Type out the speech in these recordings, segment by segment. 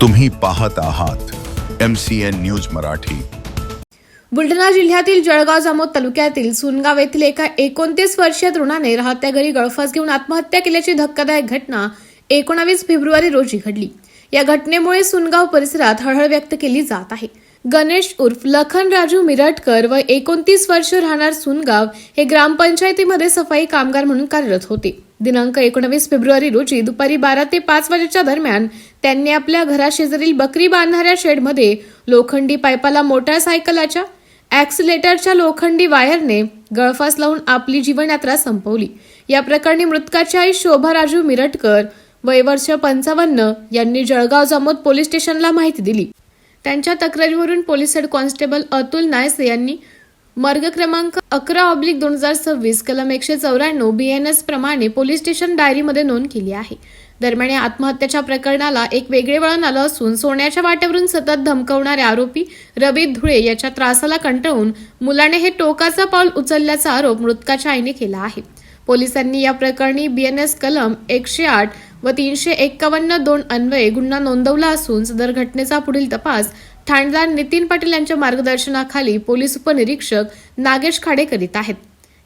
तुम्ही पाहत आहात M C N news Marathi. Buldhana जिल्ह्यातील जळगाव जामोद तालुक्यातील सुनगाव येथील एका एकोणतीस वर्षीय तरुणाने राहत्या घरी गळफास घेऊन आत्महत्या केल्याची धक्कादायक घटना एकोणावीस फेब्रुवारी रोजी घडली. या घटनेमुळे सुनगाव परिसरात हळहळ व्यक्त केली जात आहे. गणेश उर्फ लखन राजू मिरटकर व एकोणतीस वर्ष राहणार सुनगाव हे ग्रामपंचायतीमध्ये सफाई कामगार म्हणून कार्यरत होते. दिनांक एकोणवीस फेब्रुवारी रोजी दुपारी बारा ते पाच वाजेच्या दरम्यान त्यांनी आपल्या घराशेजारील बकरी बांधणाऱ्या शेडमध्ये लोखंडी पाईपाला मोटारसायकलाच्या ॲक्सिलेटरच्या लोखंडी वायरने गळफास लावून आपली जीवनयात्रा संपवली. या प्रकरणी मृतकाची आई शोभा राजू मिरटकर वय वर्ष पंचावन्न यांनी जळगाव जामोद पोलीस स्टेशनला माहिती दिली. त्यांच्या तक्रारीवरून police head constable Atul Nayse यांनी मार्ग क्रमांक अकरा ऑब्लिक दोन हजार सव्वीस कलम एकशे चौऱ्याण्णव बी एन एस प्रमाणे पोलीस स्टेशन डायरीमध्ये नोंद केली आहे. दरम्यान या आत्महत्येच्या प्रकरणाला एक वेगळे वळण आलं असून सोन्याच्या वाट्यावरून सतत धमकवणारे आरोपी रवी धुळे याच्या त्रासाला कंटाळून मुलाने हे टोकाचं पाऊल उचलल्याचा आरोप मृतकाच्या आईने केला आहे. पोलिसांनी या प्रकरणी बीएनएस कलम एकशे आठ व तीनशे एक्कावन्न दोन अन्वये गुन्हा नोंदवला असून सदर घटनेचा पुढील तपास ठाणेदार नितीन पाटील यांच्या मार्गदर्शनाखाली पोलीस उपनिरीक्षक नागेश खाडे करीत आहेत.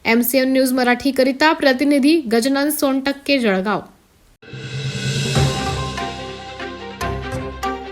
एमसीएन न्यूज मराठी करिता प्रतिनिधी गजनन सोनटक्के जळगाव.